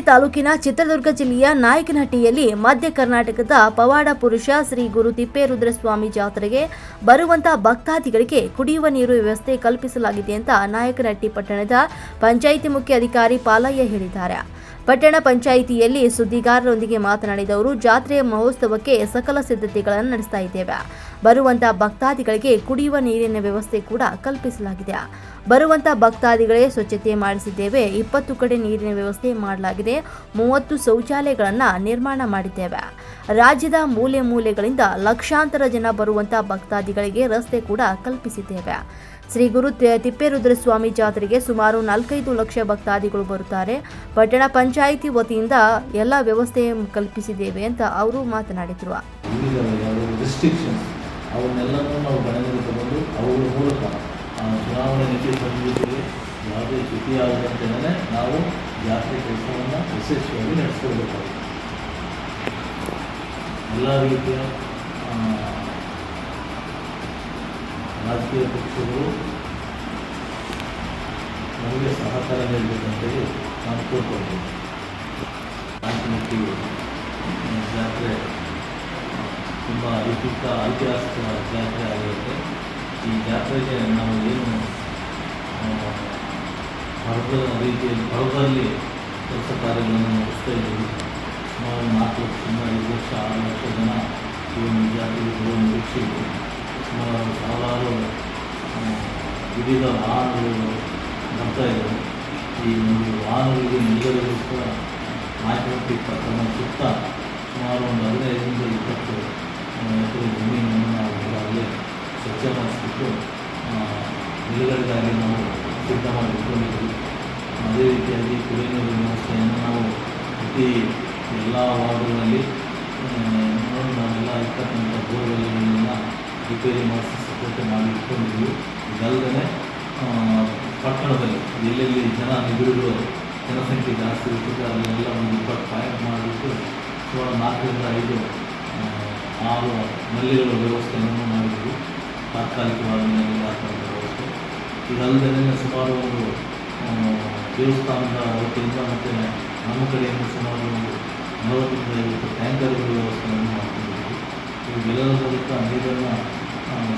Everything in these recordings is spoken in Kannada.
ತಾಲೂಕಿನ ಚಿತ್ರದುರ್ಗ ಜಿಲ್ಲೆಯ ನಾಯಕನಹಟ್ಟಿಯಲ್ಲಿ ಮಧ್ಯ ಕರ್ನಾಟಕದ ಪವಾಡ ಪುರುಷ ಶ್ರೀ ಗುರು ತಿಪ್ಪೇರುದ್ರಸ್ವಾಮಿ ಜಾತ್ರೆಗೆ ಬರುವಂತಹ ಭಕ್ತಾದಿಗಳಿಗೆ ಕುಡಿಯುವ ನೀರು ವ್ಯವಸ್ಥೆ ಕಲ್ಪಿಸಲಾಗಿದೆ ಅಂತ ನಾಯಕನಹಟ್ಟಿ ಪಟ್ಟಣದ ಪಂಚಾಯಿತಿ ಮುಖ್ಯ ಅಧಿಕಾರಿ ಪಾಲಯ್ಯ ಹೇಳಿದ್ದಾರೆ. ಪಟ್ಟಣ ಪಂಚಾಯಿತಿಯಲ್ಲಿ ಸುದ್ದಿಗಾರರೊಂದಿಗೆ ಮಾತನಾಡಿದ ಅವರು, ಜಾತ್ರೆಯ ಮಹೋತ್ಸವಕ್ಕೆ ಸಕಲ ಸಿದ್ಧತೆಗಳನ್ನು ನಡೆಸ್ತಾ ಇದ್ದೇವೆ. ಬರುವಂತಹ ಭಕ್ತಾದಿಗಳಿಗೆ ಕುಡಿಯುವ ನೀರಿನ ವ್ಯವಸ್ಥೆ ಕೂಡ ಕಲ್ಪಿಸಲಾಗಿದೆ. ಬರುವಂತ ಭಕ್ತಾದಿಗಳೇ ಸ್ವಚ್ಛತೆ ಮಾಡಿಸಿದ್ದೇವೆ. ಇಪ್ಪತ್ತು ಕಡೆ ನೀರಿನ ವ್ಯವಸ್ಥೆ ಮಾಡಲಾಗಿದೆ. ಮೂವತ್ತು ಶೌಚಾಲಯಗಳನ್ನು ನಿರ್ಮಾಣ ಮಾಡಿದ್ದೇವೆ. ರಾಜ್ಯದ ಮೂಲೆ ಮೂಲೆಗಳಿಂದ ಲಕ್ಷಾಂತರ ಜನ ಬರುವಂತ ಭಕ್ತಾದಿಗಳಿಗೆ ರಸ್ತೆ ಕೂಡ ಕಲ್ಪಿಸಿದ್ದೇವೆ. ಶ್ರೀ ಗುರು ತಿಪ್ಪೇರುದ್ರಸ್ವಾಮಿ ಜಾತ್ರೆಗೆ ಸುಮಾರು ನಾಲ್ಕೈದು ಲಕ್ಷ ಭಕ್ತಾದಿಗಳು ಬರುತ್ತಾರೆ. ಪಟ್ಟಣ ಪಂಚಾಯಿತಿ ವತಿಯಿಂದ ಎಲ್ಲ ವ್ಯವಸ್ಥೆ ಕಲ್ಪಿಸಿದ್ದೇವೆ ಅಂತ ಅವರು ಮಾತನಾಡಿದರು. ಎಲ್ಲ ರೀತಿಯ ರಾಜಕೀಯ ಪಕ್ಷಗಳು ನಮಗೆ ಸಹಕಾರ ನೀಡಬೇಕಂತೇಳಿ ನಾನು ಕೋರ್ಕೊಳ್ತೀನಿ ಕಾಂತಿಮೂರ್ತಿ ಜಾತ್ರೆ, ತುಂಬ ಐತಿಹಾಸಿಕ ಐತಿಹಾಸಿಕ ಜಾತ್ರೆ ಆಗಿರುತ್ತೆ. ಈ ಜಾತ್ರೆಗೆ ನಾವು ಏನು ಭಾರತದ ರೀತಿಯಲ್ಲಿ, ಭಾರತದಲ್ಲಿ ಕೆಲಸ ಕಾರ್ಯಗಳನ್ನು ನಡೆಸ್ತಾ ಇದ್ದೀವಿ. ಸುಮಾರು ನಾಲ್ಕು ಲಕ್ಷದಿಂದ ಐದು ಲಕ್ಷ ಆರು ಲಕ್ಷ ಜನ ಈ ಒಂದು ಜಾತ್ರೆಗೆ ಬರುವ ನಿರೀಕ್ಷೆ ಇದೆ. ಸಾವಿರಾರು ವಿವಿಧ ವಾಹನಗಳು ಬರ್ತಾ ಇದ್ದಾವೆ ಈ ಒಂದು ವಾಹನಗಳಿಗೆ ನಿಲ್ಲೋದಕ್ಕೋಸ್ಕರ ಮಾಹಿತಿ ಪಟ್ಟಣ ಸುತ್ತ ಸುಮಾರು ಒಂದು ಹದಿನೈದರಿಂದ ಇಪ್ಪತ್ತು ಎಕರೆ ಜಮೀನನ್ನು ನಾವು ಈಗಾಗಲೇ ಸ್ವಚ್ಛ ಮಾಡಿಸ್ಬಿಟ್ಟು ನಿಲುಗಡೆಗಾಗಿ ನಾವು ಸಿದ್ಧ ಮಾಡಿಕೊಂಡಿದ್ದೀವಿ. ಅದೇ ರೀತಿಯಾಗಿ ಕುಡಿಯುವ ನೀರಿನ ವ್ಯವಸ್ಥೆಯನ್ನು ನಾವು ಪ್ರತಿ ಎಲ್ಲ ವಾರ್ಡುಗಳಲ್ಲಿ ನಾವೆಲ್ಲ ಇರ್ತಕ್ಕಂಥ ಬೋರ್ವೆಲ್ಗಳನ್ನ ರಿಪೇರಿ ಮಾಡಿಸಿ ನಾವು ಇಟ್ಕೊಂಡಿದ್ವಿ ಇದಲ್ಲದೆ ಪಟ್ಟಣದಲ್ಲಿ ಎಲ್ಲೆಲ್ಲಿ ಜನ ನಿಬಿಡುಗಳು ಜನಸಂಖ್ಯೆ ಜಾಸ್ತಿ ಇರ್ತದೆ, ಅಲ್ಲೆಲ್ಲ ಒಂದು ಇಪ್ಪತ್ತು ಪಾಯಿಂಟ್ ಮಾಡಿಬಿಟ್ಟು ಸುಮಾರು ನಾಲ್ಕರಿಂದ ಐದು ಆರು ನಲ್ಲಿಗಳ ವ್ಯವಸ್ಥೆಯನ್ನು ಮಾಡಿದ್ವಿ. ತಾತ್ಕಾಲಿಕವಾಗಿ ನಲ್ಲಿ ಹಾಕುವಂಥ ವ್ಯವಸ್ಥೆ. ಇದಲ್ಲದೆ ಸುಮಾರು ಒಂದು ದೇವಸ್ಥಾನದ ವತಿಯಿಂದ ಮತ್ತು ನಮ್ಮ ಕಡೆಯಿಂದ ಸುಮಾರು ಒಂದು ನಲವತ್ತರಿಂದ ಐವತ್ತು ಟ್ಯಾಂಕರ್ಗಳ ವ್ಯವಸ್ಥೆಯನ್ನು ಮಾಡ್ಕೊಂಡಿದ್ವಿ. ಇವೆಲ್ಲರ ಮೂಲಕ ನೀರನ್ನು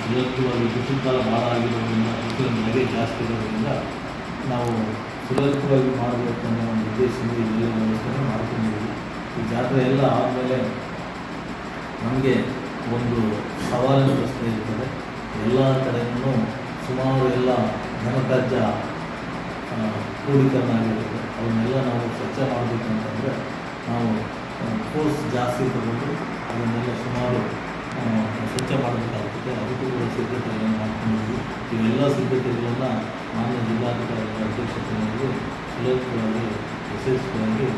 ಆ, ಸುಲಭವಾಗಿ ಬಿಸಿಲು ಕಾಲ ಭಾಳ ಆಗಿರೋದ್ರಿಂದ ಬಿಸಿಲು ನೆರೆ ಜಾಸ್ತಿ ಇರೋದ್ರಿಂದ ನಾವು ಸುರಕ್ಷಿತವಾಗಿ ಮಾಡಬೇಕು ಅನ್ನೋ ಒಂದು ಉದ್ದೇಶದಿಂದ ಇಲ್ಲೆಲ್ಲ ವ್ಯವಸ್ಥೆಯನ್ನು ಮಾಡ್ಕೊಂಡಿದ್ದೀವಿ ಈ ಜಾತ್ರೆ ಎಲ್ಲ ಆದಮೇಲೆ ನಮಗೆ ಒಂದು ಸವಾಲಿನ ಪ್ರಶ್ನೆ ಇರ್ತದೆ. ಎಲ್ಲ ಕಡೆಯೂ ಸುಮಾರು ಎಲ್ಲ ಘನತ್ಯಾಜ್ಯ ಕ್ರೋಢೀಕರಣ ಆಗಿರುತ್ತೆ. ಅವನ್ನೆಲ್ಲ ನಾವು ಸ್ವಚ್ಛ ಮಾಡಬೇಕಂತಂದರೆ ನಾವು ಫೋರ್ಸ್ ಜಾಸ್ತಿ ತಗೊಂಡು ಅದನ್ನೆಲ್ಲ ಸುಮಾರು ಸ್ವಚ್ಛ ಮಾಡಬೇಕಾಗುತ್ತೆ ಅದಕ್ಕೂ ಕೂಡ ಸಿದ್ಧತೆಗಳನ್ನು ಮಾಡ್ಕೊಂಡಿದ್ವಿ ಇವೆಲ್ಲ ಸಿದ್ಧತೆಗಳನ್ನು ಮಾನ್ಯ ಜಿಲ್ಲಾಧಿಕಾರಿಗಳ ಅಧ್ಯಕ್ಷತೆಯಲ್ಲಿ ಸುಲಭವಾಗಿ ಯಶಸ್ವಿಯಾಗಿ